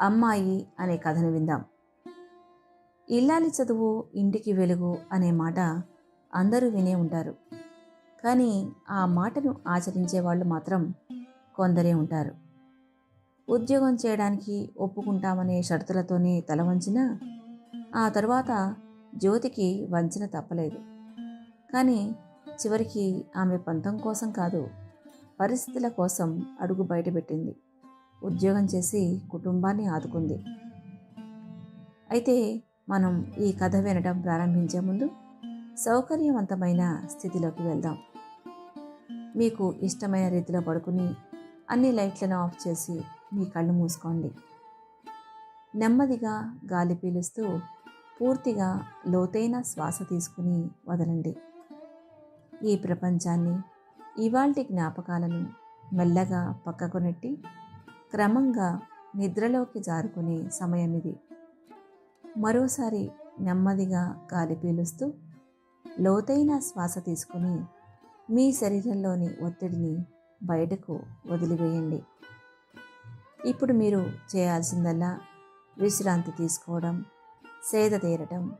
అమ్మాయి అనే కథను విందాం. ఇల్లాలి చదువు ఇంటికి వెలుగు అనే మాట అందరూ వినే ఉంటారు. కానీ ఆ మాటను ఆచరించే వాళ్ళు మాత్రం కొందరే ఉంటారు. ఉద్యోగం చేయడానికి ఒప్పుకుంటామనే షరతులతోనే తల వంచిన ఆ తర్వాత జ్యోతికి వంచన తప్పలేదు. కానీ చివరికి ఆమె పంతం కోసం కాదు పరిస్థితుల కోసం అడుగు బయటపెట్టింది. ఉద్యోగం చేసి కుటుంబాన్ని ఆదుకుంది. అయితే మనం ఈ కథ వినడం ప్రారంభించే ముందు సౌకర్యవంతమైన స్థితిలోకి వెళ్దాం. మీకు ఇష్టమైన రీతిలో పడుకుని అన్ని లైట్లను ఆఫ్ చేసి మీ కళ్ళు మూసుకోండి. నెమ్మదిగా గాలి పీలుస్తూ పూర్తిగా లోతైన శ్వాస తీసుకుని వదలండి. ఈ ప్రపంచాన్ని ఇవాల్టి జ్ఞాపకాలను మెల్లగా పక్కకు నెట్టి క్రమంగా నిద్రలోకి జారుకునే సమయం ఇది మరోసారి నెమ్మదిగా గాలి పీలుస్తూ లోతైన శ్వాస తీసుకుని మీ శరీరంలోని ఒత్తిడిని బయటకు వదిలివేయండి. ఇప్పుడు మీరు చేయాల్సిందల్లా విశ్రాంతి తీసుకోవడం సేద తీరటం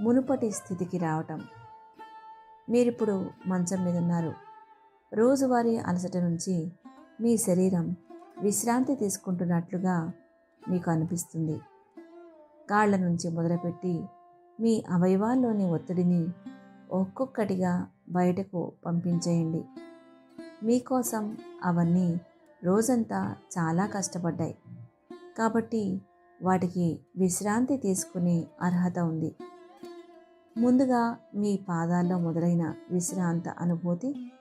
మునుపటి స్థితికి రావటం. మీరిప్పుడు మంచం మీద ఉన్నారు రోజువారీ అలసట నుంచి మీ శరీరం విశ్రాంతి తీసుకుంటున్నట్లుగా మీకు అనిపిస్తుంది. కాళ్ళ నుంచి మొదలుపెట్టి మీ అవయవాల్లోని ఒత్తిడిని ఒక్కొక్కటిగా బయటకు పంపించేయండి. మీకోసం అవన్నీ రోజంతా చాలా కష్టపడ్డాయి. కాబట్టి వాటికి విశ్రాంతి తీసుకునే అర్హత ఉంది. ముందుగా మీ పాదాల్లో మొదలైన విశ్రాంత అనుభూతి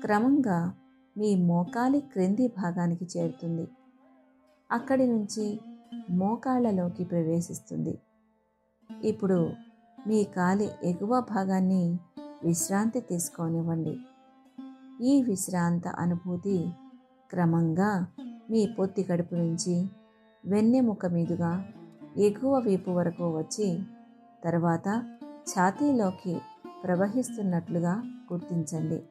క్రమంగా మీ మోకాలి క్రింది భాగానికి చేరుతుంది. అక్కడి నుంచి మోకాళ్ళలోకి ప్రవేశిస్తుంది. ఇప్పుడు మీ కాలి ఎగువ భాగాన్ని విశ్రాంతి తీసుకోనివ్వండి. ఈ విశ్రాంత అనుభూతి క్రమంగా మీ పొత్తి కడుపు నుంచి వెన్నెముక మీదుగా ఎగువ వీపు వరకు వచ్చి తర్వాత ఛాతీలోకి ప్రవహిస్తున్నట్లుగా గుర్తించండి.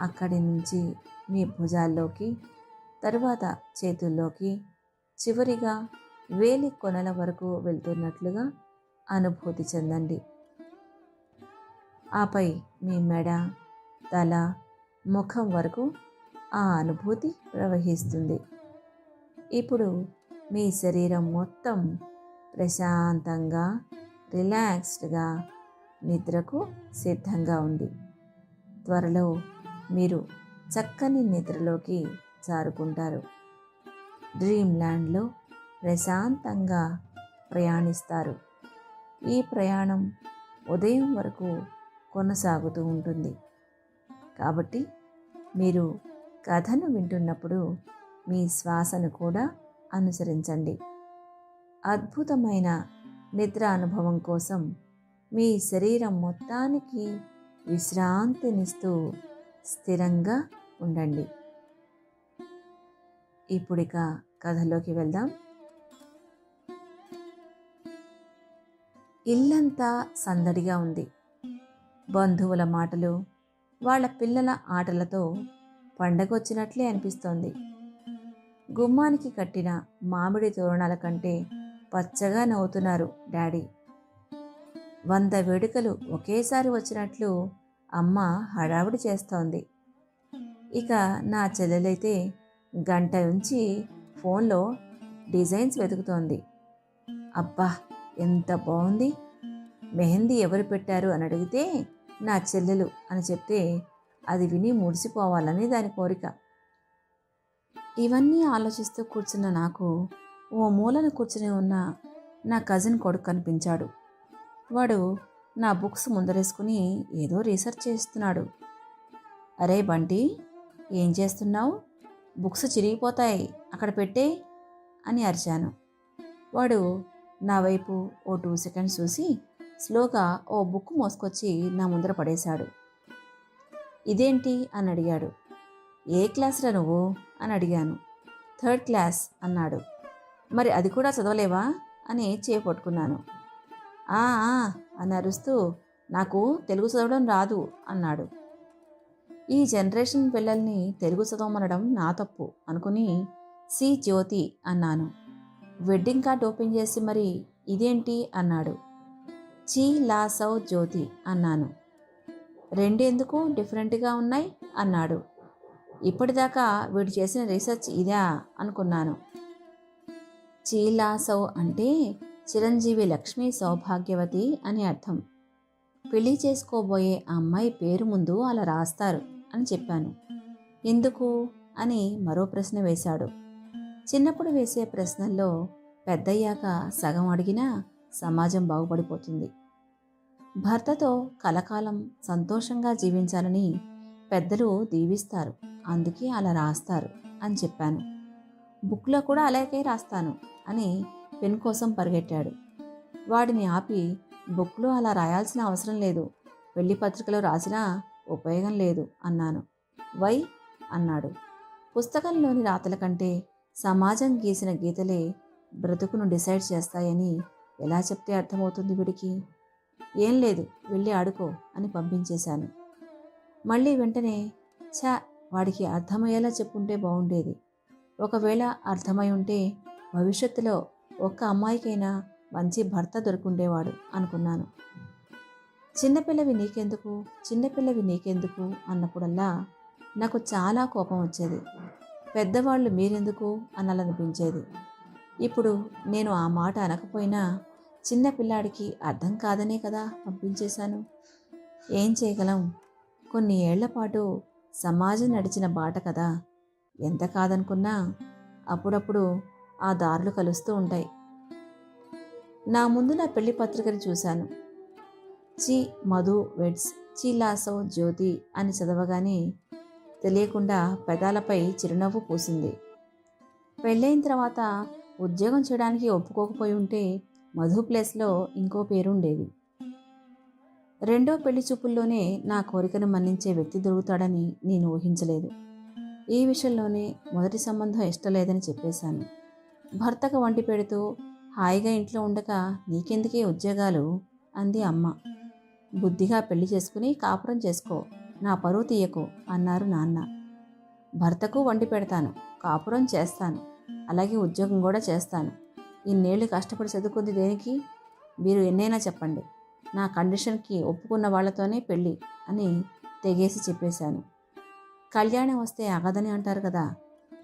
అక్కడి నుంచి మీ భుజాల్లోకి తరువాత చేతుల్లోకి చివరిగా వేలి కొనల వరకు వెళ్తున్నట్లుగా అనుభూతి చెందండి. ఆపై మీ మెడ తల ముఖం వరకు ఆ అనుభూతి ప్రవహిస్తుంది. ఇప్పుడు మీ శరీరం మొత్తం ప్రశాంతంగా రిలాక్స్డ్గా నిద్రకు సిద్ధంగా ఉంది. త్వరలో మీరు చక్కని నిద్రలోకి జారుకుంటారు. డ్రీమ్ ల్యాండ్లో ప్రశాంతంగా ప్రయాణిస్తారు. ఈ ప్రయాణం ఉదయం వరకు కొనసాగుతూ ఉంటుంది. కాబట్టి మీరు కథను వింటున్నప్పుడు మీ శ్వాసను కూడా అనుసరించండి. అద్భుతమైన నిద్ర అనుభవం కోసం మీ శరీరం మొత్తానికి విశ్రాంతినిస్తూ స్థిరంగా ఉండండి. ఇప్పుడిక కథలోకి వెళ్దాం. ఇల్లంతా సందడిగా ఉంది. బంధువుల మాటలు వాళ్ళ పిల్లల ఆటలతో పండగొచ్చినట్లే అనిపిస్తోంది. గుమ్మానికి కట్టిన మామిడి తోరణాల కంటే పచ్చగా నవ్వుతున్నారు డాడీ. వంద వేడుకలు ఒకేసారి వచ్చినట్లు అమ్మ హడావుడి చేస్తోంది. ఇక నా చెల్లెలైతే గంట ఉంచి ఫోన్లో డిజైన్స్ వెతుకుతోంది. అబ్బా ఎంత బాగుంది మెహందీ ఎవరు పెట్టారు అని అడిగితే నా చెల్లెలు అని చెప్తే అది విని ముడిసిపోవాలని దాని కోరిక. ఇవన్నీ ఆలోచిస్తూ కూర్చున్న నాకు ఓ మూలన కూర్చుని ఉన్న నా కజిన్ కొడుకు కనిపించాడు. వాడు నా బుక్స్ ముందరేసుకుని ఏదో రీసెర్చ్ చేస్తున్నాడు. అరే బంటి ఏం చేస్తున్నావు? బుక్స్ చిరిగిపోతాయి అక్కడ పెట్టే అని అరిచాను. వాడు నా వైపు ఓ టూ సెకండ్స్ చూసి స్లోగా ఓ బుక్ మోసుకొచ్చి నా ముందర పడేశాడు. ఇదేంటి? అని అడిగాడు. ఏ క్లాస్రా నువ్వు? అని అడిగాను. థర్డ్ క్లాస్ అన్నాడు. మరి అది కూడా చదవలేవా? అని చేపట్టుకున్నాను "ఆ, అని అరుస్తూ నాకు తెలుగు చదవడం రాదు అన్నాడు. ఈ జనరేషన్ పిల్లల్ని తెలుగు చదవమనడం నా తప్పు అనుకుని సి. జ్యోతి అన్నాను. వెడ్డింగ్ కార్డ్ ఓపెన్ చేసి మరి ఇదేంటి? అన్నాడు. చీ లా సౌ జ్యోతి అన్నాను. రెండెందుకు డిఫరెంట్గా ఉన్నాయి? అన్నాడు. ఇప్పటిదాకా వీడు చేసిన రీసెర్చ్ ఇదా? అనుకున్నాను. చీలాసౌ అంటే చిరంజీవి లక్ష్మీ సౌభాగ్యవతి అని అర్థం. పెళ్ళి చేసుకోబోయే ఆ అమ్మాయి పేరు ముందు అలా రాస్తారు అని చెప్పాను. ఎందుకు? అని మరో ప్రశ్న వేశాడు. చిన్నప్పుడు వేసే ప్రశ్నల్లో పెద్దయ్యాక సగం అడిగినా సమాజం బాగుపడిపోతుంది. భర్తతో కలకాలం సంతోషంగా జీవించాలని పెద్దలు దీవిస్తారు. అందుకే అలా రాస్తారు అని చెప్పాను. బుక్లో కూడా అలాగే రాస్తాను అని పెన్ కోసం పరిగెట్టాడు. వాడిని ఆపి బుక్లో అలా రాయాల్సిన అవసరం లేదు. పెళ్ళి పత్రికలో రాసినా ఉపయోగం లేదు అన్నాను. వై? అన్నాడు. పుస్తకంలోని రాతల కంటే సమాజం గీసిన గీతలే బ్రతుకును డిసైడ్ చేస్తాయని ఎలా చెప్తే అర్థమవుతుంది వీడికి? ఏం లేదు వెళ్ళి ఆడుకో అని పంపించేశాను. మళ్ళీ వెంటనే ఛా! వాడికి అర్థమయ్యేలా చెప్పుంటే బాగుండేది ఒకవేళ అర్థమై ఉంటే భవిష్యత్తులో ఒక్క అమ్మాయికైనా మంచి భర్త దొరుకుండేవాడు అనుకున్నాను. చిన్నపిల్లవి నీకెందుకు? చిన్నపిల్లవి నీకెందుకు? అన్నప్పుడల్లా నాకు చాలా కోపం వచ్చేది. పెద్దవాళ్ళు మీరెందుకు? అనాలనిపించేది. ఇప్పుడు నేను ఆ మాట అనకపోయినా చిన్న పిల్లాడికి అర్థం కాదనే కదా పంపించేశాను. ఏం చేయగలం? కొన్ని ఏళ్ళపాటు సమాజం నడిచిన బాట కదా. ఎంత కాదనుకున్నా అప్పుడప్పుడు ఆ దారులు కలుస్తూ ఉంటాయి. నా ముందు నా పెళ్ళి పత్రికను చూశాను. చి మధు వెడ్స్ చీలాసో జ్యోతి అని చదవగానే తెలియకుండా పెదాలపై చిరునవ్వు పూసింది. పెళ్ళైన తర్వాత ఉద్యోగం చేయడానికి ఒప్పుకోకపోయి ఉంటే మధు ప్లేస్లో ఇంకో పేరు ఉండేది రెండో పెళ్ళి చూపుల్లోనే నా కోరికను మన్నించే వ్యక్తి దొరుకుతాడని నేను ఊహించలేదు. ఈ విషయంలోనే మొదటి సంబంధం ఇష్టం లేదని చెప్పేశాను. భర్తకు వండి పెడుతూ హాయిగా ఇంట్లో ఉండక నీకెందుకే ఉద్యోగాలు? అంది అమ్మ. బుద్ధిగా పెళ్ళి చేసుకుని కాపురం చేసుకో నా పరువు తీయకు అన్నారు నాన్న. భర్తకు వండి పెడతాను కాపురం చేస్తాను అలాగే ఉద్యోగం కూడా చేస్తాను. ఇన్నేళ్ళు కష్టపడి చదువుకుంది దేనికి? మీరు ఎన్నైనా చెప్పండి. నా కండిషన్కి ఒప్పుకున్న వాళ్ళతోనే పెళ్ళి అని తెగేసి చెప్పేశాను. కళ్యాణం వస్తే అగదని అంటారు కదా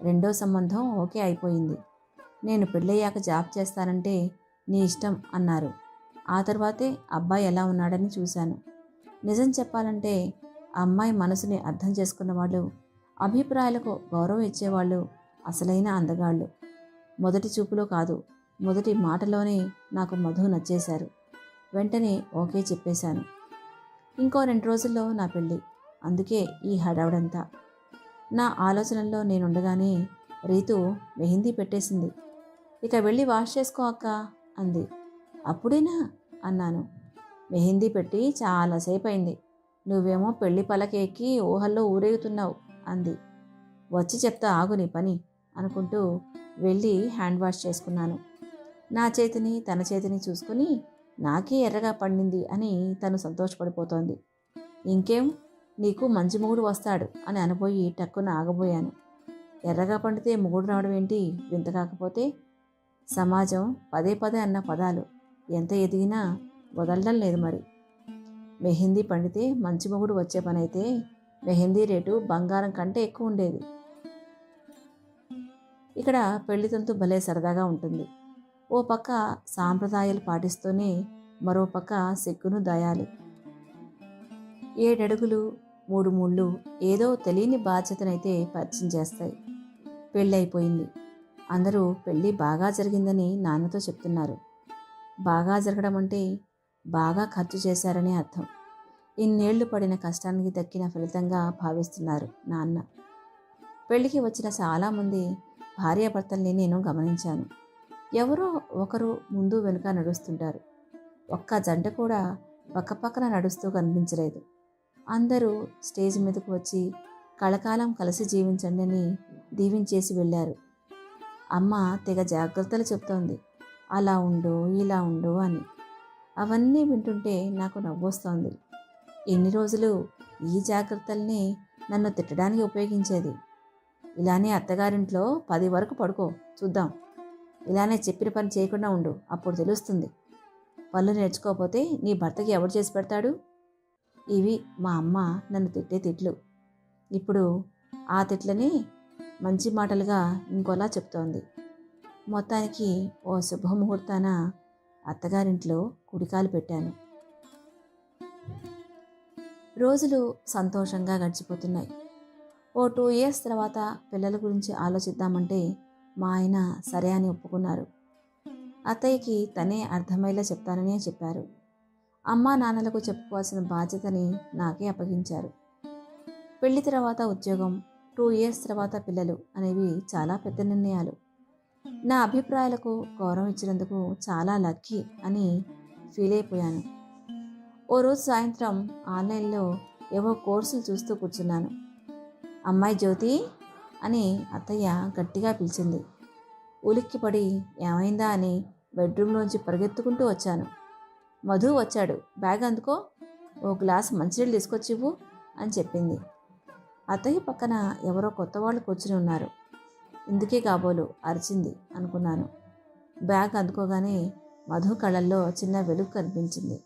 రెండో సంబంధం ఓకే అయిపోయింది. నేను పెళ్ళయ్యాక జాబ్ చేస్తానంటే నీ ఇష్టం అన్నారు. ఆ తర్వాతే అబ్బాయి ఎలా ఉన్నాడని చూశాను. నిజం చెప్పాలంటే అమ్మాయి మనసుని అర్థం చేసుకున్న వాళ్ళు అభిప్రాయాలకు గౌరవం ఇచ్చేవాళ్ళు అసలైన అందగాళ్ళు. మొదటి చూపులో కాదు మొదటి మాటలోనే నాకు మధు నచ్చేశారు. వెంటనే ఓకే చెప్పేశాను. ఇంకో రెండు రోజుల్లో నా పెళ్ళి అందుకే ఈ హడావుడంతా. నా ఆలోచనల్లో నేనుండగానే రీతు మెహిందీ పెట్టేసింది. ఇక వెళ్ళి వాష్ చేసుకో అక్క అంది. అప్పుడేనా? అన్నాను. మెహందీ పెట్టి చాలాసేపు అయింది నువ్వేమో పెళ్ళి పలకేకి ఊహల్లో ఊరేగుతున్నావు అంది. వచ్చి చెప్తా ఆగు నీ పని అనుకుంటూ వెళ్ళి హ్యాండ్ వాష్ చేసుకున్నాను. నా చేతిని తన చేతిని చూసుకుని నాకే ఎర్రగా పండింది అని తను సంతోషపడిపోతోంది. ఇంకేం? నీకు మంచి మొగుడు వస్తాడు అని అనబోయి టక్కున ఆగబోయాను. ఎర్రగా పండితే మొగుడు రావడం ఏంటి వింత కాకపోతే సమాజం పదే పదే అన్న పదాలు. ఎంత ఎదిగినా వదలడం లేదు మరి. మెహందీ పండితే మంచి మొగుడు వచ్చే పని అయితే మెహందీ రేటు బంగారం కంటే ఎక్కువ ఉండేది. ఇక్కడ పెళ్ళి తంతు భలే సరదాగా ఉంటుంది. ఓ పక్క సాంప్రదాయాలు పాటిస్తూనే మరో పక్క సిగ్గును దయాలి. ఏడడుగులు మూడు ముళ్ళు ఏదో తెలియని బాధ్యతనైతే పరిచయం చేస్తాయి. పెళ్ళైపోయింది. అందరూ పెళ్ళి బాగా జరిగిందని నాన్నతో చెప్తున్నారు. బాగా జరగడం అంటే బాగా ఖర్చు చేశారని అర్థం. ఇన్నేళ్ళు పడిన కష్టానికి దక్కిన ఫలితంగా భావిస్తున్నారు నాన్న. పెళ్ళికి వచ్చిన చాలామంది భార్యాభర్తల్ని నేను గమనించాను. ఎవరో ఒకరు ముందు వెనుక నడుస్తుంటారు. ఒక్క జంట కూడా పక్కపక్కన నడుస్తూ కనిపించలేదు. అందరూ స్టేజ్ మీదకు వచ్చి కళకాలం కలిసి జీవించండి అని దీవించేసి వెళ్ళారు. అమ్మ తెగ జాగ్రత్తలు చెప్తోంది. అలా ఉండు ఇలా ఉండు అని. అవన్నీ వింటుంటే నాకు నవ్వొస్తోంది. ఎన్ని రోజులు ఈ జాగ్రత్తల్ని నన్ను తిట్టడానికి ఉపయోగించేది? ఇలానే అత్తగారింట్లో పది వరకు పడుకో చూద్దాం. ఇలానే చెప్పిన పని చేయకుండా ఉండు అప్పుడు తెలుస్తుంది. పనులు నేర్చుకోకపోతే నీ భర్తకి ఎవరు చేసి పెడతాడు? ఇవి మా అమ్మ నన్ను తిట్టే తిట్లు. ఇప్పుడు ఆ తిట్లని మంచి మాటలుగా ఇంకోలా చెప్తోంది. మొత్తానికి ఓ శుభముహూర్తాన అత్తగారింట్లో కుడికాలు పెట్టాను. రోజులు సంతోషంగా గడిచిపోతున్నాయి. ఓ టూ ఇయర్స్ తర్వాత పిల్లల గురించి ఆలోచిద్దామంటే మా ఆయన సరే అని ఒప్పుకున్నారు. అత్తయ్యకి తనే అర్థమయ్యేలా చెప్తానని చెప్పారు. అమ్మా నాన్నలకు చెప్పుకోవాల్సిన బాధ్యతని నాకే అప్పగించారు. పెళ్ళి తర్వాత ఉద్యోగం టూ ఇయర్స్ తర్వాత పిల్లలు అనేవి చాలా పెద్ద నిర్ణయాలు. నా అభిప్రాయాలకు గౌరవం ఇచ్చినందుకు చాలా లక్కీ అని ఫీల్ అయిపోయాను. ఓ రోజు సాయంత్రం ఆన్లైన్లో ఏవో కోర్సులు చూస్తూ కూర్చున్నాను. అమ్మాయి జ్యోతి అని అత్తయ్య గట్టిగా పిలిచింది. ఉలిక్కిపడి ఏమైందా అని బెడ్రూమ్లోంచి పరిగెత్తుకుంటూ వచ్చాను. మధు వచ్చాడు. బ్యాగ్ అందుకో. ఓ గ్లాస్ మంచినీళ్ళు తీసుకొచ్చి ఇవ్వు అని చెప్పింది. అతయ్య పక్కన ఎవరో కొత్త వాళ్ళు కూర్చుని ఉన్నారు. ఇందుకే కాబోలు అరిచింది అనుకున్నాను. బ్యాగ్ అందుకోగానే మధు కళ్ళల్లో చిన్న వెలుగు కనిపించింది.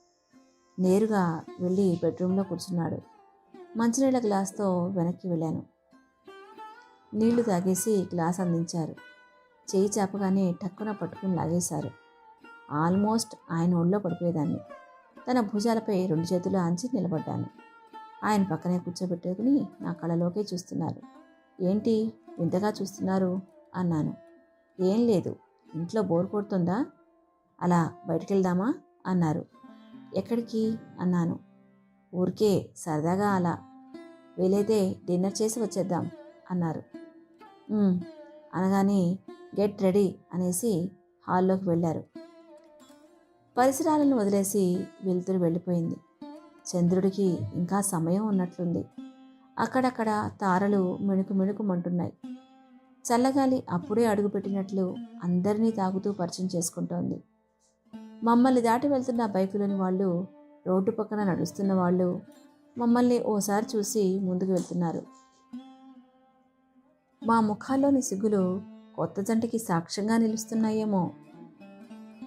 నేరుగా వెళ్ళి బెడ్రూమ్లో కూర్చున్నాడు. మంచినీళ్ళ గ్లాస్తో వెనక్కి వెళ్ళాను. నీళ్ళు తాగేసి గ్లాస్ అందించారు. చేయి చేపగానే టక్కున పట్టుకుని లాగేశారు. ఆల్మోస్ట్ ఆయన ఒళ్ళో పడిపోయేదాన్ని. తన భుజాలపై రెండు చేతులు ఆంచి నిలబడ్డాను. ఆయన పక్కనే కూర్చోబెట్టుకుని నా కళ్ళలోకే చూస్తున్నారు. ఏంటి? వింతగా చూస్తున్నారు? అన్నాను. ఏం లేదు. ఇంట్లో బోర్ కొడుతుందా? అలా బయటికి వెళ్దామా అన్నారు. ఎక్కడికి? అన్నాను. ఊరికే సరదాగా అలా. వీలైతే డిన్నర్ చేసి వచ్చేద్దాం అన్నారు. అనగానే గెట్ రెడీ అనేసి హాల్లోకి వెళ్ళారు. పరిసరాలను వదిలేసి వెలుతురు వెళ్ళిపోయింది. చంద్రుడికి ఇంకా సమయం ఉన్నట్లుంది. అక్కడక్కడ తారలు మిణుకు మిణుకుమంటున్నాయి చల్లగాలి అప్పుడే అడుగుపెట్టినట్లు అందరినీ తాగుతూ పరిచయం చేసుకుంటోంది. మమ్మల్ని దాటి వెళ్తున్న బైకులోని వాళ్ళు రోడ్డు పక్కన నడుస్తున్న వాళ్ళు మమ్మల్ని ఓసారి చూసి ముందుకు వెళ్తున్నారు. మా ముఖాల్లోని సిగ్గులు కొత్త జంటకి సాక్ష్యంగా నిలుస్తున్నాయేమో.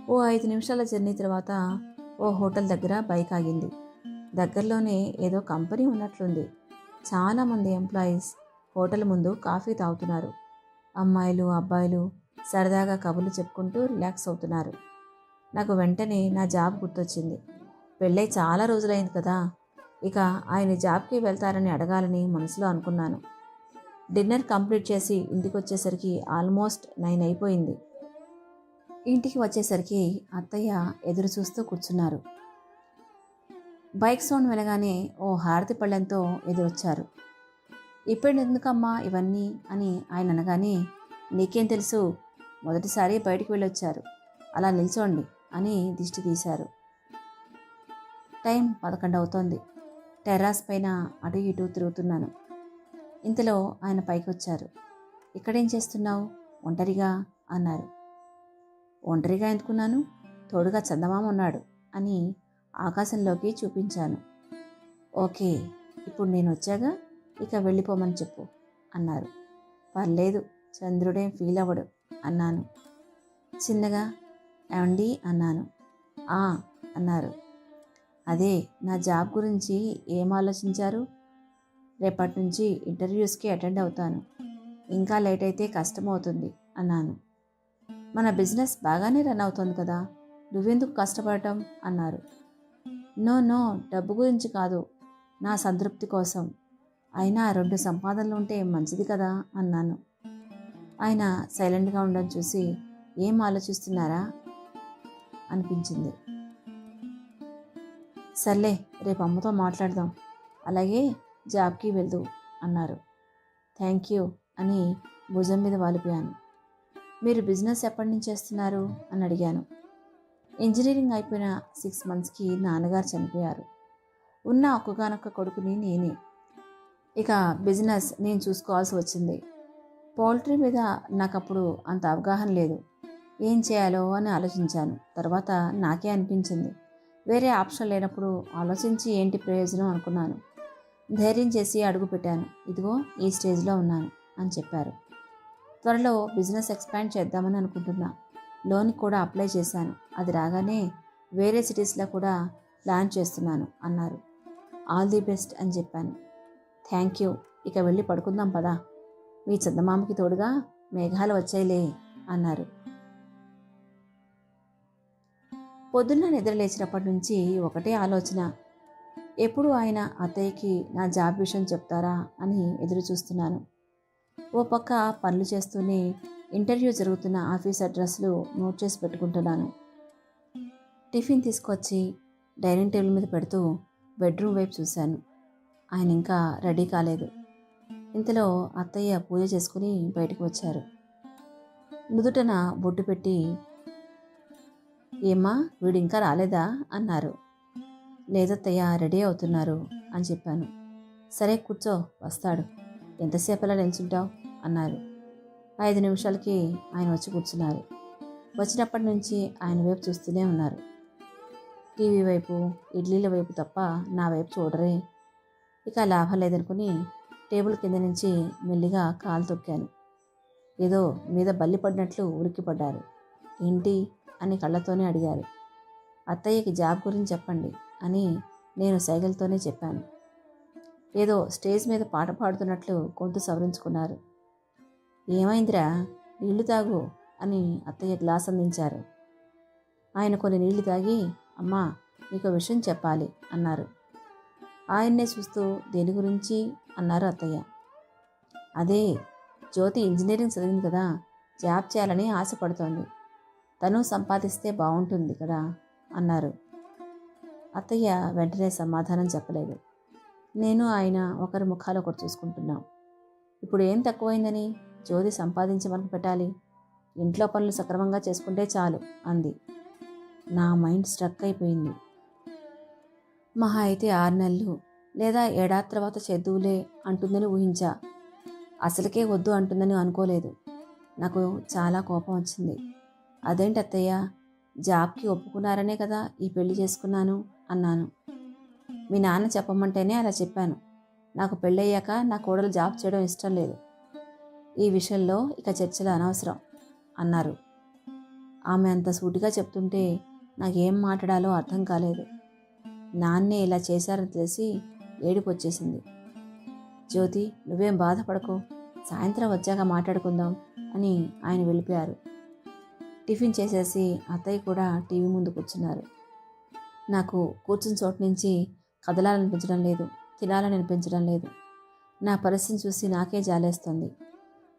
ఓ ఐదు నిమిషాల జర్నీ తర్వాత ఓ హోటల్ దగ్గర బైక్ ఆగింది. దగ్గరలోనే ఏదో కంపెనీ ఉన్నట్లుంది. చాలామంది ఎంప్లాయీస్ హోటల్ ముందు కాఫీ తాగుతున్నారు. అమ్మాయిలు అబ్బాయిలు సరదాగా కబుర్లు చెప్పుకుంటూ రిలాక్స్ అవుతున్నారు. నాకు వెంటనే నా జాబ్ గుర్తొచ్చింది. పెళ్ళై చాలా రోజులైంది కదా. ఇక ఆయన జాబ్కి వెళ్తారని అడగాలని మనసులో అనుకున్నాను. డిన్నర్ కంప్లీట్ చేసి ఇంటికి వచ్చేసరికి ఆల్మోస్ట్ నైన్ అయిపోయింది. ఇంటికి వచ్చేసరికి అత్తయ్య ఎదురు చూస్తూ కూర్చున్నారు. బైక్ సౌండ్ వినగానే ఓ హారతి పళ్ళెంతో ఎదురొచ్చారు. ఇప్పుడు ఎందుకమ్మా ఇవన్నీ? అని ఆయన అనగానే నీకేం తెలుసు మొదటిసారి బయటికి వెళ్ళొచ్చారు. అలా నిల్చోండి అని దిష్టి తీశారు. టైం పదకొండు అవుతోంది టెర్రాస్ పైన అటు ఇటు తిరుగుతున్నాను. ఇంతలో ఆయన పైకి వచ్చారు ఇక్కడేం చేస్తున్నావు? ఒంటరిగా అన్నారు. ఒంటరిగా ఎందుకున్నాను? తోడుగా చందమామ ఉన్నాడు అని ఆకాశంలోకి చూపించాను. ఓకే ఇప్పుడు నేను వచ్చాగా? ఇక వెళ్ళిపోమని చెప్పు అన్నారు. పర్లేదు చంద్రుడేం ఫీల్ అవ్వడు అన్నాను. చిన్నగా ఏమండి? అన్నాను. ఆ అన్నారు. అదే నా జాబ్ గురించి ఏం ఆలోచించారు? రేపటి నుంచి ఇంటర్వ్యూస్కి అటెండ్ అవుతాను. ఇంకా లేట్ అయితే కష్టం అవుతుంది అన్నాను. మన బిజినెస్ బాగానే రన్ అవుతుంది కదా నువ్వెందుకు కష్టపడటం? అన్నారు. నో నో డబ్బు గురించి కాదు. నా సంతృప్తి కోసం. అయినా రెండు సంపాదనలు ఉంటే మంచిది కదా అన్నాను. ఆయన సైలెంట్గా ఉండడం చూసి ఏం ఆలోచిస్తున్నారా? అనిపించింది. సర్లే రేపు అమ్మతో మాట్లాడదాం. అలాగే జాబ్కి వెళ్దు అన్నారు. థ్యాంక్ యూ అని భుజం మీద వాలిపోయాను. మీరు బిజినెస్ ఎప్పటి నుంచి చేస్తున్నారు? అని అడిగాను. ఇంజనీరింగ్ అయిపోయిన సిక్స్ మంత్స్కి నాన్నగారు చనిపోయారు. ఉన్న ఒక్కగానొక్క కొడుకుని నేనే. ఇక బిజినెస్ నేను చూసుకోవాల్సి వచ్చింది. పౌల్ట్రీ మీద నాకు అప్పుడు అంత అవగాహన లేదు. ఏం చేయాలో అని ఆలోచించాను. తర్వాత నాకే అనిపించింది. వేరే ఆప్షన్ లేనప్పుడు ఆలోచించి ఏంటి ప్రయోజనం అనుకున్నాను. ధైర్యం చేసి అడుగు పెట్టాను. ఇదిగో ఈ స్టేజ్లో ఉన్నాను అని చెప్పారు. త్వరలో బిజినెస్ ఎక్స్పాండ్ చేద్దామని అనుకుంటున్నా. లోన్కి కూడా అప్లై చేశాను. అది రాగానే వేరే సిటీస్లో కూడా ప్లాన్ చేస్తున్నాను అన్నారు. ఆల్ ది బెస్ట్ అని చెప్పాను. Thank you. ఇక వెళ్ళి పడుకుందాం పదా. మీ చందమామకి తోడుగా మేఘాలు వచ్చాయిలే అన్నారు. పొద్దున్న నిద్ర లేచినప్పటి నుంచి ఒకటే ఆలోచన. ఎప్పుడు ఆయన అత్తయ్యకి నా జాబ్ విషయం చెప్తారా అని ఎదురు చూస్తున్నాను ఓ పక్క పనులు చేస్తూనే ఇంటర్వ్యూ జరుగుతున్న ఆఫీస్ అడ్రస్లు నోట్ చేసి పెట్టుకుంటున్నాను. టిఫిన్ తీసుకొచ్చి డైనింగ్ టేబుల్ మీద పెడుతూ బెడ్రూమ్ వైపు చూశాను. ఆయన ఇంకా రెడీ కాలేదు. ఇంతలో అత్తయ్య పూజ చేసుకుని బయటకు వచ్చారు. నుదుటన బొట్టు పెట్టి ఏమ్మా వీడు ఇంకా రాలేదా? అన్నారు. లేదత్తయ్య రెడీ అవుతున్నారు అని చెప్పాను. సరే కూర్చో వస్తాడు. ఎంతసేపలా నిల్చుంటావు? అన్నారు. ఐదు నిమిషాలకి ఆయన వచ్చి కూర్చున్నారు. వచ్చినప్పటి నుంచి ఆయన వైపు చూస్తూనే ఉన్నారు. టీవీ వైపు ఇడ్లీల వైపు తప్ప నా వైపు చూడరే. ఇక లాభం లేదనుకుని టేబుల్ కింద నుంచి మెల్లిగా కాలు తొక్కాను. ఏదో మీద బల్లి పడినట్లు ఉరికిపడ్డారు ఏంటి? అని కళ్ళతోనే అడిగారు. అత్తయ్యకి జాబ్ గురించి చెప్పండి అని నేను సైగలతోనే చెప్పాను. ఏదో స్టేజ్ మీద పాట పాడుతున్నట్లు గొంతు సవరించుకున్నారు. ఏమైందిరా? నీళ్ళు తాగు అని అత్తయ్య గ్లాస్ అందించారు. ఆయన కొన్ని నీళ్ళు తాగి అమ్మా నీకు విషయం చెప్పాలి అన్నారు. ఆయన్నే చూస్తూ దేని గురించి? అన్నారు అత్తయ్య. అదే జ్యోతి ఇంజనీరింగ్ చదివింది కదా జాబ్ చేయాలని ఆశపడుతోంది. తను సంపాదిస్తే బాగుంటుంది కదా అన్నారు. అత్తయ్య వెంటనే సమాధానం చెప్పలేదు. నేను ఆయన ఒకరి ముఖాలు ఒకరు చూసుకుంటున్నాం. ఇప్పుడు ఏం తక్కువైందని? జ్యోతి సంపాదించి మనకు పెట్టాలి. ఇంట్లో పనులు సక్రమంగా చేసుకుంటే చాలు అంది. నా మైండ్ స్ట్రక్ అయిపోయింది. మహా అయితే ఆరు నెలలు లేదా ఏడాది తర్వాత చేద్దువులే అంటుందని ఊహించా. అసలుకే వద్దు అంటుందని అనుకోలేదు. నాకు చాలా కోపం వచ్చింది. అదేంటి అత్తయ్య? జాబ్కి ఒప్పుకున్నారనే కదా ఈ పెళ్ళి చేసుకున్నాను అన్నాను. మీ నాన్న చెప్పమంటేనే అలా చెప్పాను. నాకు పెళ్ళయ్యాక నా కోడలు జాబ్ చేయడం ఇష్టం లేదు. ఈ విషయంలో ఇక చర్చలు అనవసరం అన్నారు. ఆమె అంత సూటిగా చెప్తుంటే నాకేం మాట్లాడాలో అర్థం కాలేదు. నాన్నే ఇలా చేశారని తెలిసి ఏడుపు వచ్చేసింది జ్యోతి నువ్వేం బాధపడకు. సాయంత్రం వచ్చాక మాట్లాడుకుందాం అని ఆయన వెళ్ళిపోయారు. టిఫిన్ చేసేసి అత్తయ్య కూడా టీవీ ముందు కూర్చున్నారు. నాకు కూర్చుని చోటు నుంచి కదలాలనిపించడం లేదు తినాలని అనిపించడం లేదు. నా పరిస్థితిని చూసి నాకే జాలేస్తుంది.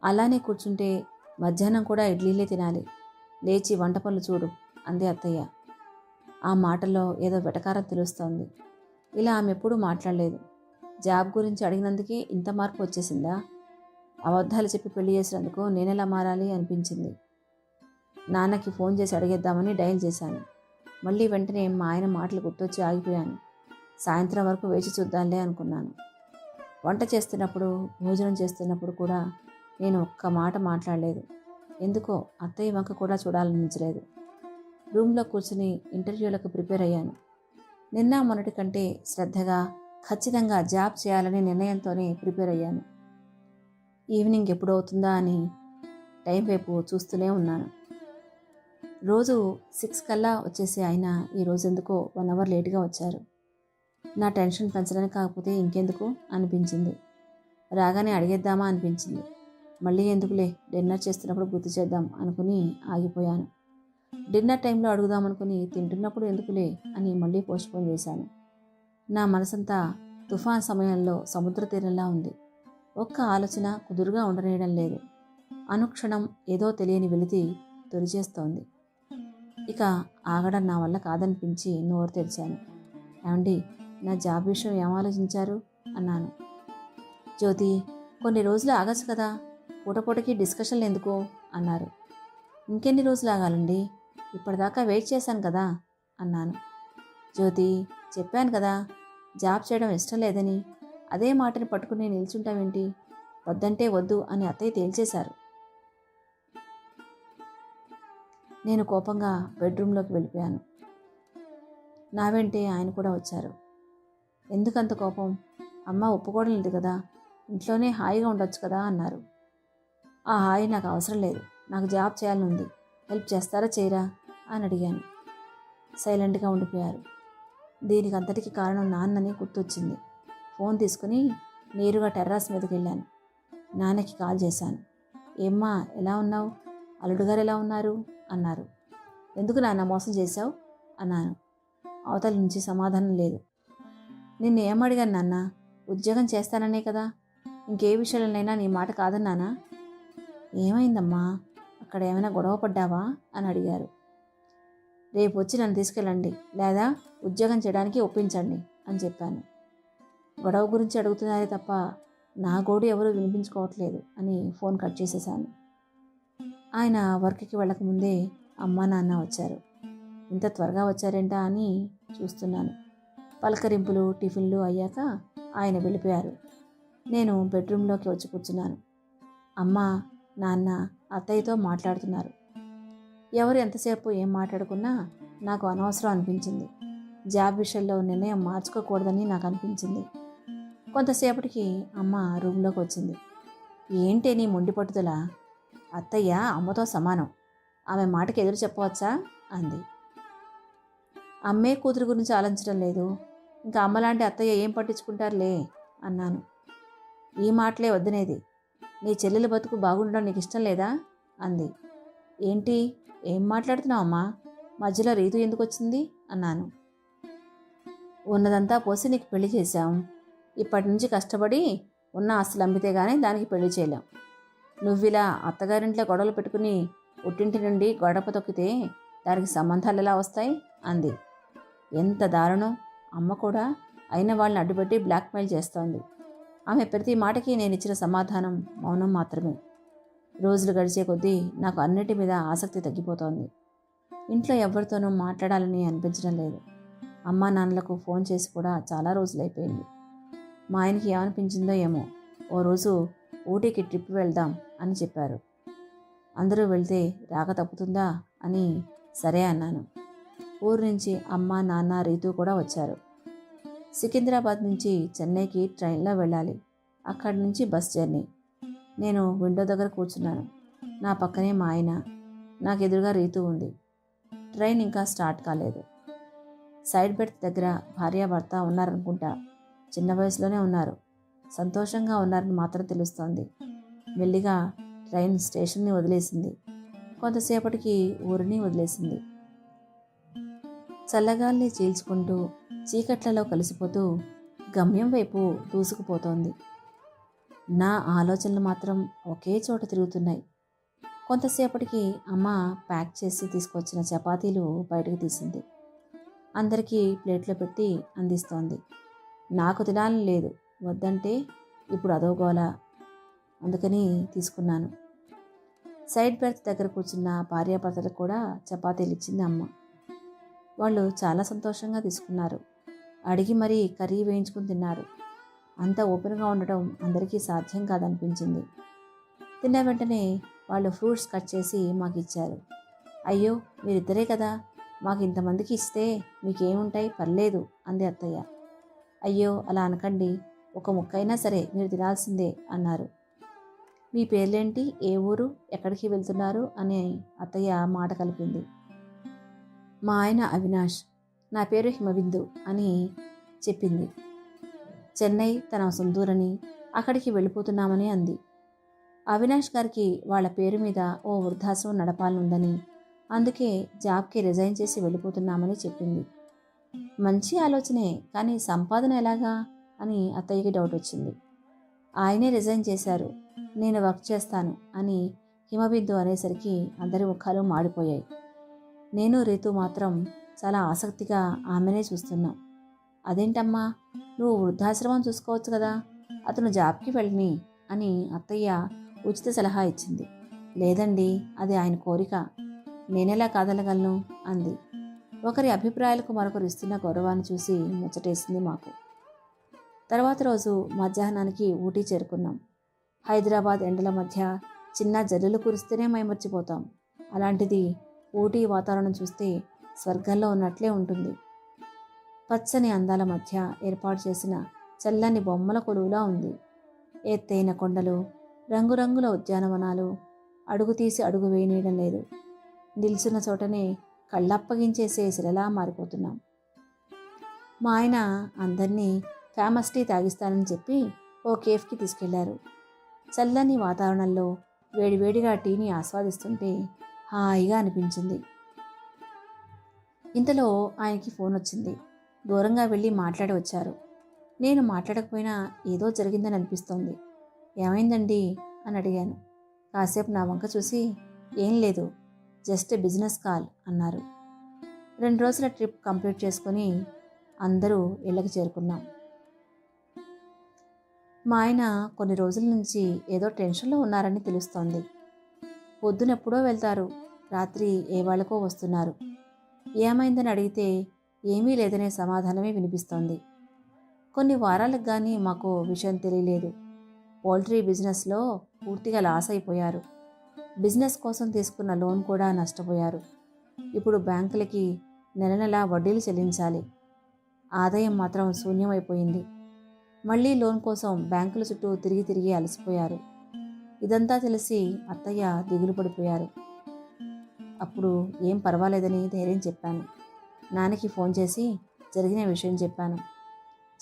అలానే కూర్చుంటే మధ్యాహ్నం కూడా ఇడ్లీలే తినాలి. లేచి వంట పనులు చూడు అంది అత్తయ్య. ఆ మాటల్లో ఏదో వెటకారం తెలుస్తోంది. ఇలా ఆమె ఎప్పుడూ మాట్లాడలేదు. జాబ్ గురించి అడిగినందుకే ఇంత మార్పు వచ్చేసిందా? అబద్ధాలు చెప్పి పెళ్ళి చేసినందుకు నేనెలా మారాలి అనిపించింది. నాన్నకి ఫోన్ చేసి అడిగేద్దామని డయల్ చేశాను. మళ్ళీ వెంటనే మా ఆయన మాటలు గుర్తొచ్చి ఆగిపోయాను. సాయంత్రం వరకు వేచి చూద్దాంలే అనుకున్నాను. వంట చేస్తున్నప్పుడు భోజనం చేస్తున్నప్పుడు కూడా నేను ఒక్క మాట మాట్లాడలేదు. ఎందుకో అత్తయ్య వంక కూడా చూడాలనిపించలేదు. రూమ్లో కూర్చుని ఇంటర్వ్యూలకు ప్రిపేర్ అయ్యాను. నిన్న మొన్నటి కంటే శ్రద్ధగా ఖచ్చితంగా జాబ్ చేయాలనే నిర్ణయంతోనే ప్రిపేర్ అయ్యాను. ఈవినింగ్ ఎప్పుడవుతుందా అని టైం వైపు చూస్తూనే ఉన్నాను. రోజు సిక్స్ కల్లా వచ్చేసి ఆయన ఈ ఎందుకో వన్ అవర్ లేట్గా వచ్చారు. నా టెన్షన్ పెంచడానికి కాకపోతే ఇంకెందుకు? అనిపించింది. రాగానే అడిగేద్దామా అనిపించింది. మళ్ళీ ఎందుకులే డిన్నర్ చేస్తున్నప్పుడు గుర్తు చేద్దాం అనుకుని ఆగిపోయాను. డిన్నర్ టైంలో అడుగుదామనుకుని తింటున్నప్పుడు ఎందుకులే అని మళ్ళీ పోస్ట్పోన్ చేశాను. నా మనసంతా తుఫాన్ సమయంలో సముద్ర తీరంలా ఉంది. ఒక్క ఆలోచన కుదురుగా ఉండనేయడం లేదు. అనుక్షణం ఏదో తెలియని వెలితి తొలిచేస్తోంది. ఇక ఆగడం నా వల్ల కాదనిపించి నోరు తెరిచాను. ఏమండి నా జాబ్ విషయం ఏం ఆలోచించారు? అన్నాను. జ్యోతి కొన్ని రోజులు ఆగచ్చు కదా? పూటపూటకి డిస్కషన్లు ఎందుకు? అన్నారు. ఇంకెన్ని రోజులు ఆగాలండి ఇప్పటిదాకా వెయిట్ చేశాను కదా? అన్నాను. జ్యోతి చెప్పాను కదా జాబ్ చేయడం ఇష్టం లేదని. అదే మాటని పట్టుకుని నిల్చుంటావేంటి? వద్దంటే వద్దు అని అత్తయ్య తేల్చేశారు. నేను కోపంగా బెడ్రూమ్లోకి వెళ్ళిపోయాను. నా వెంటే ఆయన కూడా వచ్చారు. ఎందుకంత కోపం? అమ్మ ఒప్పుకోవడం లేదు కదా? ఇంట్లోనే హాయిగా ఉండొచ్చు కదా? అన్నారు. ఆ హాయి నాకు అవసరం లేదు. నాకు జాబ్ చేయాలని ఉంది హెల్ప్ చేస్తారా చేయరా? అని అడిగాను. సైలెంట్గా ఉండిపోయారు. దీనికి అంతటికి కారణం నాన్నని గుర్తొచ్చింది. ఫోన్ తీసుకుని నేరుగా టెర్రాస్ మీదకి వెళ్ళాను నాన్నకి కాల్ చేశాను. ఏమ్మా ఎలా ఉన్నావు? అల్లుడు గారు ఎలా ఉన్నారు? అన్నారు. ఎందుకు నాన్న మోసం చేశావు? అన్నాను. అవతల నుంచి సమాధానం లేదు. నిన్ను ఏమడిగాను నాన్న? ఉద్యోగం చేస్తాననే కదా? ఇంకే విషయాలనైనా నీ మాట కాదన్నానా ఏమైందమ్మా? అక్కడ ఏమైనా గొడవ పడ్డావా? అని అడిగారు. రేపు వచ్చి నన్ను తీసుకెళ్ళండి లేదా ఉద్యోగం చేయడానికి ఒప్పించండి అని చెప్పాను. గొడవ గురించి అడుగుతున్నారే తప్ప నా గోడు ఎవరు వినిపించుకోవట్లేదు అని ఫోన్ కట్ చేసేసాను ఆయన వర్క్కి వెళ్ళకముందే అమ్మా నాన్న వచ్చారు. ఇంత త్వరగా వచ్చారేంటా అని చూస్తున్నాను. పలకరింపులు టిఫిన్లు అయ్యాక ఆయన వెళ్ళిపోయారు. నేను బెడ్రూమ్లోకి వచ్చి కూర్చున్నాను. అమ్మ నాన్న అత్తయ్యతో మాట్లాడుతున్నారు. ఎవరు ఎంతసేపు ఏం మాట్లాడుకున్నా నాకు అనవసరం అనిపించింది. జాబ్ విషయంలో నిర్ణయం మార్చుకోకూడదని నాకు అనిపించింది. కొంతసేపటికి అమ్మ రూమ్లోకి వచ్చింది. ఏంటి నీ మొండి పట్టుదల? అత్తయ్య అమ్మతో సమానం. ఆమె మాటకి ఎదురు చెప్పవచ్చా? అంది. అమ్మే కూతురు గురించి ఆలోచించడం లేదు. ఇంకా అమ్మలాంటి అత్తయ్య ఏం పట్టించుకుంటారులే? అన్నాను. ఈ మాటలే వద్దనేది. నీ చెల్లెల బతుకు బాగుండడం నీకు ఇష్టం లేదా? అంది. ఏంటి? ఏం మాట్లాడుతున్నావు అమ్మా మధ్యలో రీతు ఎందుకు వచ్చింది అన్నాను. ఉన్నదంతా పోసి నీకు పెళ్ళి చేశాం. ఇప్పటి నుంచి కష్టపడి ఉన్న ఆస్తులు అమ్మితే గానీ దానికి పెళ్ళి చేయలేం. నువ్విలా అత్తగారింట్లో గొడవలు పెట్టుకుని పుట్టింటి నుండి గొడప తొక్కితే దానికి సంబంధాలు ఎలా వస్తాయి? అంది. ఎంత దారుణం! అమ్మ కూడా అయిన వాళ్ళని అడ్డుపెట్టి బ్లాక్మెయిల్ చేస్తోంది. ఆమె ప్రతి మాటకి నేను ఇచ్చిన సమాధానం మౌనం మాత్రమే. రోజులు గడిచే కొద్దీ నాకు అన్నిటి మీద ఆసక్తి తగ్గిపోతోంది. ఇంట్లో ఎవరితోనూ మాట్లాడాలని అనిపించడం లేదు. అమ్మా నాన్నలకు ఫోన్ చేసి కూడా చాలా రోజులైపోయింది. మా ఆయనకి ఏమనిపించిందో ఏమో ఓ రోజు ఊటీకి ట్రిప్ వెళ్దాం అని చెప్పారు. అందరూ వెళ్తే రాక తప్పుతుందా అని సరే అన్నాను. ఊరు నుంచి అమ్మ నాన్న రీతు కూడా వచ్చారు. సికింద్రాబాద్ నుంచి చెన్నైకి ట్రైన్లో వెళ్ళాలి. అక్కడి నుంచి బస్ జర్నీ. నేను విండో దగ్గర కూర్చున్నాను. నా పక్కనే మా ఆయన. నాకు ఎదురుగా రీతు ఉంది. ట్రైన్ ఇంకా స్టార్ట్ కాలేదు. సైడ్ బెర్త్ దగ్గర భార్యాభర్త ఉన్నారనుకుంటా. చిన్న వయసులోనే ఉన్నారు. సంతోషంగా ఉన్నారని మాత్రం తెలుస్తోంది. మెల్లిగా ట్రైన్ స్టేషన్ని వదిలేసింది. కొంతసేపటికి ఊరిని వదిలేసింది. చల్లగాల్ని చీల్చుకుంటూ చీకట్లలో కలిసిపోతూ గమ్యం వైపు దూసుకుపోతోంది. నా ఆలోచనలు మాత్రం ఒకే చోట తిరుగుతున్నాయి. కొంతసేపటికి అమ్మ ప్యాక్ చేసి తీసుకొచ్చిన చపాతీలు బయటకు తీసింది. అందరికీ ప్లేట్లో పెట్టి అందిస్తోంది. నాకు తినాలని లేదు. వద్దంటే ఇప్పుడు అదోగోల అందుకని తీసుకున్నాను. సైడ్ బెర్త్ దగ్గర కూర్చున్న భార్యాభర్తలకు కూడా చపాతీలు ఇచ్చింది అమ్మ. వాళ్ళు చాలా సంతోషంగా తీసుకున్నారు. అడిగి మరీ కర్రీ వేయించుకుని తిన్నారు. అంత ఓపెన్గా ఉండటం అందరికీ సాధ్యం కాదనిపించింది. తిన్న వెంటనే వాళ్ళు ఫ్రూట్స్ కట్ చేసి మాకు ఇచ్చారు అయ్యో మీరిద్దరే కదా? మాకు ఇంతమందికి ఇస్తే మీకేముంటాయి? పర్లేదు అంది అత్తయ్య. అయ్యో అలా అనకండి. ఒక ముక్కైనా సరే మీరు తినాల్సిందే అన్నారు. మీ పేర్లేంటి? ఏ ఊరు? ఎక్కడికి వెళ్తున్నారు? అని అత్తయ్య మాట కలిపింది. మా ఆయన అవినాష్. నా పేరు హిమబిందు అని చెప్పింది. చెన్నై తన సొంతూరని అక్కడికి వెళ్ళిపోతున్నామని అంది. అవినాష్ గారికి వాళ్ళ పేరు మీద ఓ వృద్ధాశ్రమం నడపాలనుందని అందుకే జాబ్కి రిజైన్ చేసి వెళ్ళిపోతున్నామని చెప్పింది. మంచి ఆలోచనే కానీ సంపాదన ఎలాగా? అని అత్తయ్యకి డౌట్ వచ్చింది. ఆయనే రిజైన్ చేశారు నేను వర్క్ చేస్తాను అని హిమబిందు అనేసరికి అందరి ముఖాలు మాడిపోయాయి. నేను రీతు మాత్రం చాలా ఆసక్తిగా ఆమెనే చూస్తున్నాం అదేంటమ్మా? నువ్వు వృద్ధాశ్రమం చూసుకోవచ్చు కదా. అతను జాబ్కి వెళ్ళని అని అత్తయ్య ఉచిత సలహా ఇచ్చింది. లేదండి అది ఆయన కోరిక. నేనెలా కాదలగలను అంది. ఒకరి అభిప్రాయాలకు మరొకరు ఇస్తున్న గౌరవాన్ని చూసి ముచ్చటేసింది మాకు. తర్వాత రోజు మధ్యాహ్నానికి ఊటీ చేరుకున్నాం. హైదరాబాద్ ఎండల మధ్య చిన్న జల్లులు కురిస్తేనే మైమర్చిపోతాం. అలాంటిది ఊటీ వాతావరణం చూస్తే స్వర్గంలో ఉన్నట్లే ఉంటుంది. పచ్చని అందాల మధ్య ఏర్పాటు చేసిన చల్లని బొమ్మల కొలువులా ఉంది. ఎత్తైన కొండలు రంగురంగుల ఉద్యానవనాలు అడుగు తీసి అడుగు వేయనీయడం లేదు. నిల్చున్న చోటనే కళ్ళప్పగించేసే శిలలా మారిపోతున్నాం. మా ఆయన అందరినీ ఫేమస్ టీ తాగిస్తానని చెప్పి ఓ కేఫ్కి తీసుకెళ్ళారు. చల్లని వాతావరణంలో వేడివేడిగా టీని ఆస్వాదిస్తుంటే హాయిగా అనిపించింది. ఇంతలో ఆయనకి ఫోన్ వచ్చింది. దూరంగా వెళ్ళి మాట్లాడి వచ్చారు. నేను మాట్లాడకపోయినా ఏదో జరిగిందని అనిపిస్తోంది. ఏమైందండి? అని అడిగాను. కాసేపు నా వంక చూసి ఏం లేదు జస్ట్ బిజినెస్ కాల్ అన్నారు. రెండు రోజుల ట్రిప్ కంప్లీట్ చేసుకొని అందరూ ఇళ్ళకి చేరుకున్నాం. మా ఆయన కొన్ని రోజుల నుంచి ఏదో టెన్షన్లో ఉన్నారని తెలుస్తోంది. పొద్దునెప్పుడో వెళ్తారు. రాత్రి ఏ వాళ్ళకో వస్తున్నారు. ఏమైందని అడిగితే ఏమీ లేదనే సమాధానమే వినిపిస్తోంది. కొన్ని వారాలకు కానీ మాకు విషయం తెలియలేదు. పౌల్ట్రీ బిజినెస్లో పూర్తిగా లాస్ అయిపోయారు. బిజినెస్ కోసం తీసుకున్న లోన్ కూడా నష్టపోయారు. ఇప్పుడు బ్యాంకులకి నెల నెలా వడ్డీలు చెల్లించాలి. ఆదాయం మాత్రం శూన్యమైపోయింది. మళ్ళీ లోన్ కోసం బ్యాంకుల చుట్టూ తిరిగి తిరిగి అలసిపోయారు. ఇదంతా తెలిసి అత్తయ్య దిగులు పడిపోయారు అప్పుడు ఏం పర్వాలేదని ధైర్యం చెప్పాను. నాన్నకి ఫోన్ చేసి జరిగిన విషయం చెప్పాను.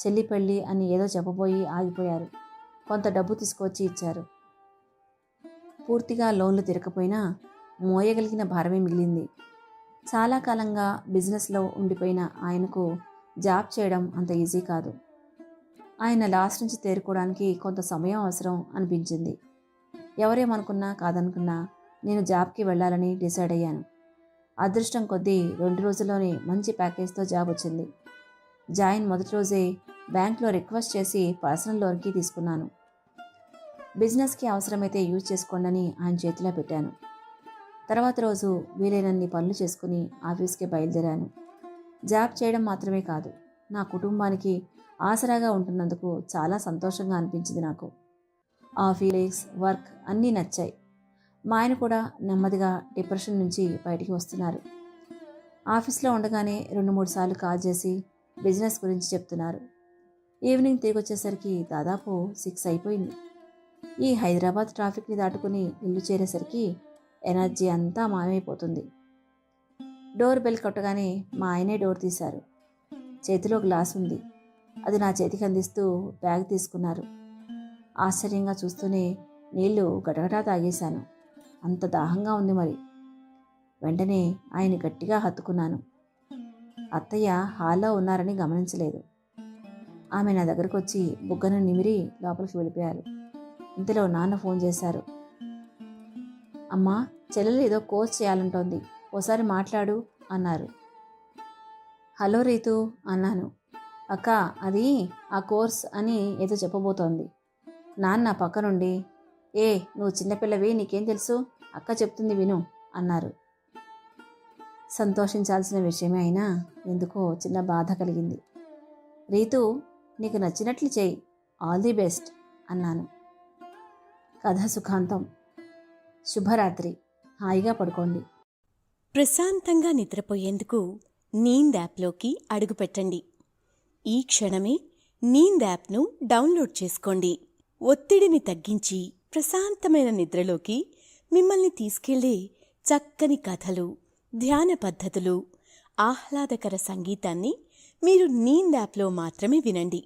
చెల్లి పెళ్ళి అని ఏదో చెప్పబోయి ఆగిపోయారు. కొంత డబ్బు తీసుకొచ్చి ఇచ్చారు. పూర్తిగా లోన్లు తిరగకపోయినా మోయగలిగిన భారమే మిగిలింది. చాలా కాలంగా బిజినెస్లో ఉండిపోయిన ఆయనకు జాబ్ చేయడం అంత ఈజీ కాదు. ఆయన లాస్ట్ నుంచి తేరుకోవడానికి కొంత సమయం అవసరం అనిపించింది. ఎవరేమనుకున్నా కాదనుకున్నా నేను జాబ్కి వెళ్ళాలని డిసైడ్ అయ్యాను. అదృష్టం కొద్దీ రెండు రోజుల్లోనే మంచి ప్యాకేజ్తో జాబ్ వచ్చింది. జాయిన్ మొదటి రోజే బ్యాంక్లో రిక్వెస్ట్ చేసి పర్సనల్ లోన్కి తీసుకున్నాను. బిజినెస్కి అవసరమైతే యూజ్ చేసుకోండి ఆయన చేతిలో పెట్టాను. తర్వాత రోజు వీలైనన్ని పనులు చేసుకుని ఆఫీస్కి బయలుదేరాను. జాబ్ చేయడం మాత్రమే కాదు నా కుటుంబానికి ఆసరాగా ఉంటున్నందుకు చాలా సంతోషంగా అనిపించింది నాకు. ఆ ఫీలింగ్స్ వర్క్ అన్నీ నచ్చాయి. మా ఆయన కూడా నెమ్మదిగా డిప్రెషన్ నుంచి బయటికి వస్తున్నారు. ఆఫీస్లో ఉండగానే రెండు మూడు సార్లు కాల్ చేసి బిజినెస్ గురించి చెప్తున్నారు. ఈవినింగ్ తిరిగి వచ్చేసరికి దాదాపు సిక్స్ అయిపోయింది. ఈ హైదరాబాద్ ట్రాఫిక్ని దాటుకుని ఇల్లు చేరేసరికి ఎనర్జీ అంతా మాయమైపోతుంది. డోర్ బెల్ కొట్టగానే మా ఆయనే డోర్ తీశారు. చేతిలో గ్లాస్ ఉంది. అది నా చేతికి అందిస్తూ బ్యాగ్ తీసుకున్నారు. ఆశ్చర్యంగా చూస్తూనే నీళ్ళు గటగటా తాగేశాను. అంత దాహంగా ఉంది మరి. వెంటనే ఆయన గట్టిగా హత్తుకున్నాను. అత్తయ్య హాల్లో ఉన్నారని గమనించలేదు. ఆమె నా దగ్గరకు వచ్చి బుగ్గను నిమిరి లోపలికి వెళ్ళిపోయారు. ఇంతలో నాన్న ఫోన్ చేశారు. అమ్మా చెల్లెలు ఏదో కోర్స్ చేయాలంటోంది. ఓసారి మాట్లాడు అన్నారు. హలో రీతు అన్నాను. అక్క అది ఆ కోర్స్ అని ఏదో చెప్పబోతోంది. నాన్న పక్క నుండి ఏ నువ్వు చిన్నపిల్లవి నీకేం తెలుసు? అక్క చెప్తుంది విను అన్నారు. సంతోషించాల్సిన విషయమే అయినా ఎందుకో చిన్న బాధ కలిగింది. రీతు నీకు నచ్చినట్లు చేయి ఆల్ ది బెస్ట్ అన్నాను. కథ సుఖాంతం. శుభరాత్రి. హాయిగా పడుకోండి. ప్రశాంతంగా నిద్రపోయేందుకు నీంద్ యాప్లోకి అడుగుపెట్టండి. ఈ క్షణమే నీంద్ యాప్ను డౌన్లోడ్ చేసుకోండి. ఒత్తిడిని తగ్గించి ప్రశాంతమైన నిద్రలోకి మిమ్మల్ని తీసుకెళ్ళే చక్కని కథలు ధ్యాన పద్ధతులు ఆహ్లాదకర సంగీతాన్ని మీరు నీందాప్లో మాత్రమే వినండి.